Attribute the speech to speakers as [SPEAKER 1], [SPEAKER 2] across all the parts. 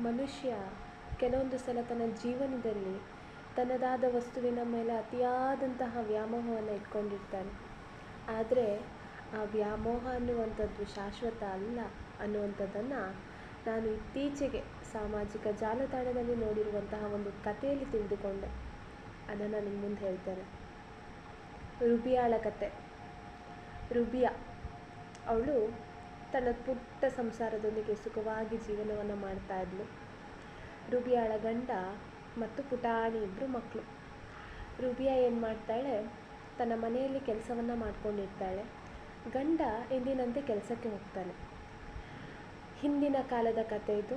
[SPEAKER 1] ಮನುಷ್ಯ ಕೆಲವೊಂದು ಸಲ ತನ್ನ ಜೀವನದಲ್ಲಿ ತನ್ನದಾದ ವಸ್ತುವಿನ ಮೇಲೆ ಅತಿಯಾದಂತಹ ವ್ಯಾಮೋಹವನ್ನು ಇಟ್ಕೊಂಡಿರ್ತಾನೆ. ಆದರೆ ಆ ವ್ಯಾಮೋಹ ಅನ್ನುವಂಥದ್ದು ಶಾಶ್ವತ ಅಲ್ಲ ಅನ್ನುವಂಥದ್ದನ್ನು ನಾನು ಇತ್ತೀಚೆಗೆ ಸಾಮಾಜಿಕ ಜಾಲತಾಣದಲ್ಲಿ ನೋಡಿರುವಂತಹ ಒಂದು ಕಥೆಯಲ್ಲಿ ತಿಳಿದುಕೊಂಡೆ. ಅದನ್ನು ನಿಮ್ಮ ಮುಂದೆ ಹೇಳ್ತೇನೆ. ರುಬಿಯಾಳ ಕತೆ. ರುಬಿಯಾ, ಅವಳು ತನ್ನ ಪುಟ್ಟ ಸಂಸಾರದೊಂದಿಗೆ ಸುಖವಾಗಿ ಜೀವನವನ್ನು ಮಾಡ್ತಾ ಇದ್ಲು. ರುಬಿಯಾಳ ಗಂಡ ಮತ್ತು ಪುಟಾಣಿ ಇಬ್ಬರು ಮಕ್ಕಳು ರುಬಿಯಾ ಏನು ಮಾಡ್ತಾಳೆ? ತನ್ನ ಮನೆಯಲ್ಲಿ ಕೆಲಸವನ್ನು ಮಾಡ್ಕೊಂಡಿರ್ತಾಳೆ. ಗಂಡ ಎಂದಿನಂತೆ ಕೆಲಸಕ್ಕೆ ಹೋಗ್ತಾನೆ. ಹಿಂದಿನ ಕಾಲದ ಕತೆ ಇದು.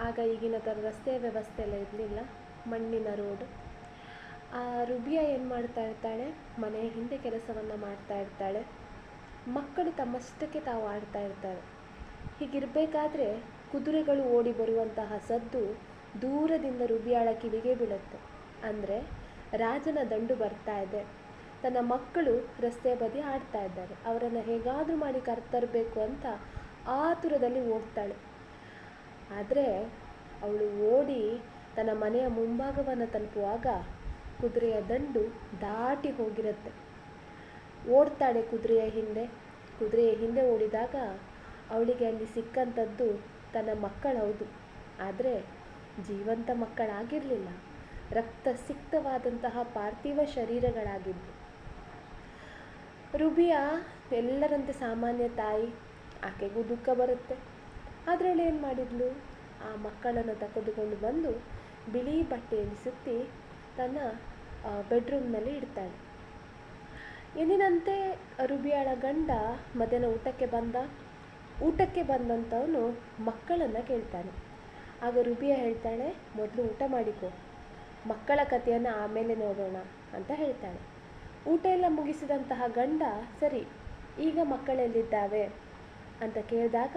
[SPEAKER 1] ಆಗ ಈಗಿನ ಥರ ರಸ್ತೆ ವ್ಯವಸ್ಥೆ ಎಲ್ಲ ಇರಲಿಲ್ಲ. ಮಣ್ಣಿನ ರೋಡು. ಆ ರುಬಿಯಾ ಏನು ಮಾಡ್ತಾ ಇರ್ತಾಳೆ? ಮನೆಯ ಹಿಂದೆ ಕೆಲಸವನ್ನು ಮಾಡ್ತಾ ಇರ್ತಾಳೆ. ಮಕ್ಕಳು ತಮ್ಮಷ್ಟಕ್ಕೆ ತಾವು ಆಡ್ತಾ ಇರ್ತಾರೆ. ಹೀಗಿರಬೇಕಾದ್ರೆ ಕುದುರೆಗಳು ಓಡಿ ಬರುವಂತಹ ಸದ್ದು ದೂರದಿಂದ ರುಬಿಯಾಳ ಕಿವಿಗೆ ಬೀಳುತ್ತೆ. ಅಂದರೆ ರಾಜನ ದಂಡು ಬರ್ತಾ ಇದೆ. ತನ್ನ ಮಕ್ಕಳು ರಸ್ತೆ ಬದಿ ಆಡ್ತಾ ಇದ್ದಾರೆ. ಅವರನ್ನು ಹೇಗಾದರೂ ಮಾಡಿ ಕರ್ತರಬೇಕು ಅಂತ ಆತುರದಲ್ಲಿ ಓಡ್ತಾಳೆ ಆದರೆ ಅವಳು ಓಡಿ ತನ್ನ ಮನೆಯ ಮುಂಭಾಗವನ್ನು ತಲುಪುವಾಗ ಕುದುರೆಯ ದಂಡು ದಾಟಿ ಹೋಗಿರುತ್ತೆ. ಓಡ್ತಾಳೆ ಕುದುರೆಯ ಹಿಂದೆ. ಕುದುರೆಯ ಹಿಂದೆ ಓಡಿದಾಗ ಅವಳಿಗೆ ಅಲ್ಲಿ ಸಿಕ್ಕಂಥದ್ದು ತನ್ನ ಮಕ್ಕಳೌದು ಆದರೆ ಜೀವಂತ ಮಕ್ಕಳಾಗಿರಲಿಲ್ಲ. ರಕ್ತ ಸಿಕ್ತವಾದಂತಹ ಪಾರ್ಥಿವ ಶರೀರಗಳಾಗಿದ್ದು ರುಬಿಯಾ ಎಲ್ಲರಂತೆ ಸಾಮಾನ್ಯ ತಾಯಿ. ಆಕೆಗೂ ದುಃಖ ಬರುತ್ತೆ. ಅದರಲ್ಲಿ ಏನು ಮಾಡಿದ್ಲು? ಆ ಮಕ್ಕಳನ್ನು ತೆಗೆದುಕೊಂಡು ಬಂದು ಬಿಳಿ ಬಟ್ಟೆಯಲ್ಲಿ ಸುತ್ತಿ ತನ್ನ ಬೆಡ್ರೂಮ್ನಲ್ಲಿ ಇಡ್ತಾಳೆ. ಎಂದಿನಂತೆ ರುಬಿಯಾಳ ಗಂಡ ಮಧ್ಯಾಹ್ನ ಊಟಕ್ಕೆ ಬಂದ, ಊಟಕ್ಕೆ ಬಂದಂಥವನು ಮಕ್ಕಳನ್ನು ಕೇಳ್ತಾನೆ. ಆಗ ರುಬಿಯಾ ಹೇಳ್ತಾಳೆ, ಮೊದಲು ಊಟ ಮಾಡಿಕೊ, ಮಕ್ಕಳ ಕಥೆಯನ್ನು ಆಮೇಲೆ ನೋಡೋಣ ಅಂತ ಹೇಳ್ತಾಳೆ. ಊಟ ಎಲ್ಲ ಮುಗಿಸಿದಂತಹ ಗಂಡ, ಸರಿ, ಈಗ ಮಕ್ಕಳೆಲ್ಲಿದ್ದಾವೆ ಅಂತ ಕೇಳಿದಾಗ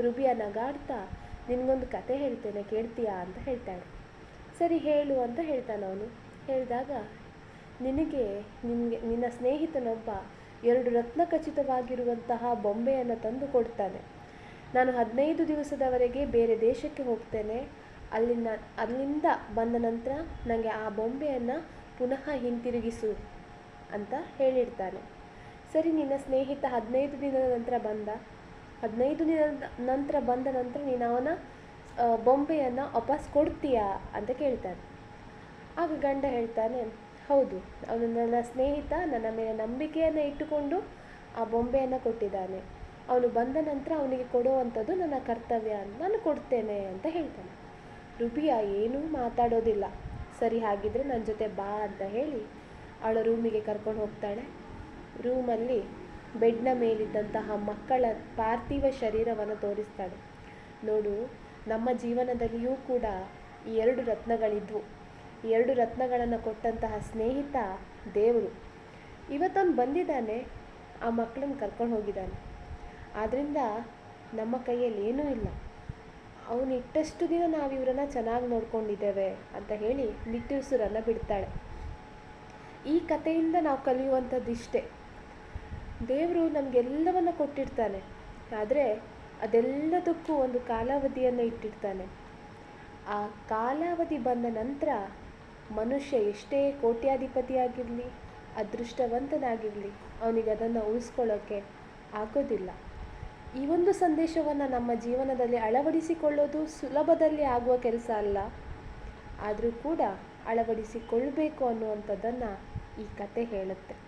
[SPEAKER 1] ರುಬಿಯಾ ನಗಾಡ್ತಾ, ನಿನಗೊಂದು ಕತೆ ಹೇಳ್ತೇನೆ, ಕೇಳ್ತೀಯಾ? ಅಂತ ಹೇಳ್ತಾಳೆ. ಸರಿ, ಹೇಳು ಅಂತ ಹೇಳ್ತಾನೆ ಅವನು ಹೇಳಿದಾಗ ನಿನಗೆ ನಿನಗೆ ನಿನ್ನ ಸ್ನೇಹಿತನೊಬ್ಬ ಎರಡು ರತ್ನ ಖಚಿತವಾಗಿರುವಂತಹ ಬೊಂಬೆಯನ್ನು ತಂದು ಕೊಡ್ತಾನೆ. ನಾನು ಹದಿನೈದು ದಿವಸದವರೆಗೆ ಬೇರೆ ದೇಶಕ್ಕೆ ಹೋಗ್ತೇನೆ. ಅಲ್ಲಿನ ಅಲ್ಲಿಂದ ಬಂದ ನಂತರ ನನಗೆ ಆ ಬೊಂಬೆಯನ್ನು ಪುನಃ ಹಿಂತಿರುಗಿಸು ಅಂತ ಹೇಳಿರ್ತಾನೆ. ಸರಿ, ನಿನ್ನ ಸ್ನೇಹಿತ ಹದಿನೈದು ದಿನದ ನಂತರ ಬಂದ. ಹದಿನೈದು ದಿನದ ನಂತರ ಬಂದ ನಂತರ ನೀನು ಅವನ ಬೊಂಬೆಯನ್ನು ವಾಪಸ್ ಕೊಡ್ತೀಯಾ ಅಂತ ಕೇಳ್ತಾನೆ. ಆಗ ಗಂಡ ಹೇಳ್ತಾನೆ ಹೌದು, ಅವನು ನನ್ನ ಸ್ನೇಹಿತ, ನನ್ನ ಮೇಲೆ ನಂಬಿಕೆಯನ್ನು ಇಟ್ಟುಕೊಂಡು ಆ ಬೊಂಬೆಯನ್ನು ಕೊಟ್ಟಿದ್ದಾನೆ. ಅವನು ಬಂದ ನಂತರ ಅವನಿಗೆ ಕೊಡುವಂಥದ್ದು ನನ್ನ ಕರ್ತವ್ಯ ನಾನು ಕೊಡ್ತೇನೆ ಅಂತ ಹೇಳ್ತಾನೆ. ರುಬಿಯ ಏನೂ ಮಾತಾಡೋದಿಲ್ಲ. ಸರಿ ಹಾಗಿದ್ರೆ ನನ್ನ ಜೊತೆ ಬಾ ಅಂತ ಹೇಳಿ ಅವಳ ರೂಮಿಗೆ ಕರ್ಕೊಂಡು ಹೋಗ್ತಾಳೆ. ರೂಮಲ್ಲಿ ಬೆಡ್ನ ಮೇಲಿದ್ದಂತಹ ಮಕ್ಕಳ ಪಾರ್ಥಿವ ಶರೀರವನ್ನು ತೋರಿಸ್ತಾಳೆ. ನೋಡು, ನಮ್ಮ ಜೀವನದಲ್ಲಿಯೂ ಕೂಡ ಈ ಎರಡು ರತ್ನಗಳಿದ್ವು. ಎರಡು ರತ್ನಗಳನ್ನು ಕೊಟ್ಟಂತಹ ಸ್ನೇಹಿತ ದೇವರು. ಇವತ್ತೊಂದು ಬಂದಿದ್ದಾನೆ, ಆ ಮಕ್ಕಳನ್ನ ಕರ್ಕೊಂಡು ಹೋಗಿದ್ದಾನೆ. ಆದ್ದರಿಂದ ನಮ್ಮ ಕೈಯಲ್ಲಿ ಏನೂ ಇಲ್ಲ. ಅವನಿಟ್ಟಷ್ಟು ದಿನ ನಾವು ಇವರನ್ನು ಚೆನ್ನಾಗಿ ನೋಡ್ಕೊಂಡಿದ್ದೇವೆ ಅಂತ ಹೇಳಿ ನಿಟ್ಟುಸುರನ್ನು ಬಿಡ್ತಾಳೆ. ಈ ಕಥೆಯಿಂದ ನಾವು ಕಲಿಯುವಂಥದ್ದು ಇಷ್ಟೇ. ದೇವರು ನಮಗೆಲ್ಲವನ್ನು ಕೊಟ್ಟಿರ್ತಾನೆ. ಆದರೆ ಅದೆಲ್ಲದಕ್ಕೂ ಒಂದು ಕಾಲಾವಧಿಯನ್ನು ಇಟ್ಟಿರ್ತಾನೆ. ಆ ಕಾಲಾವಧಿ ಬಂದ ನಂತರ ಮನುಷ್ಯ ಎಷ್ಟೇ ಕೋಟ್ಯಾಧಿಪತಿಯಾಗಿರಲಿ, ಅದೃಷ್ಟವಂತನಾಗಿರಲಿ, ಅವನಿಗೆ ಅದನ್ನು ಉಳಿಸ್ಕೊಳ್ಳೋಕ್ಕೆ ಆಗೋದಿಲ್ಲ. ಈ ಒಂದು ಸಂದೇಶವನ್ನು ನಮ್ಮ ಜೀವನದಲ್ಲಿ ಅಳವಡಿಸಿಕೊಳ್ಳೋದು ಸುಲಭದಲ್ಲಿ ಆಗುವ ಕೆಲಸ ಅಲ್ಲ. ಆದರೂ ಕೂಡ ಅಳವಡಿಸಿಕೊಳ್ಬೇಕು ಅನ್ನುವಂಥದ್ದನ್ನು ಈ ಕತೆ ಹೇಳುತ್ತೆ.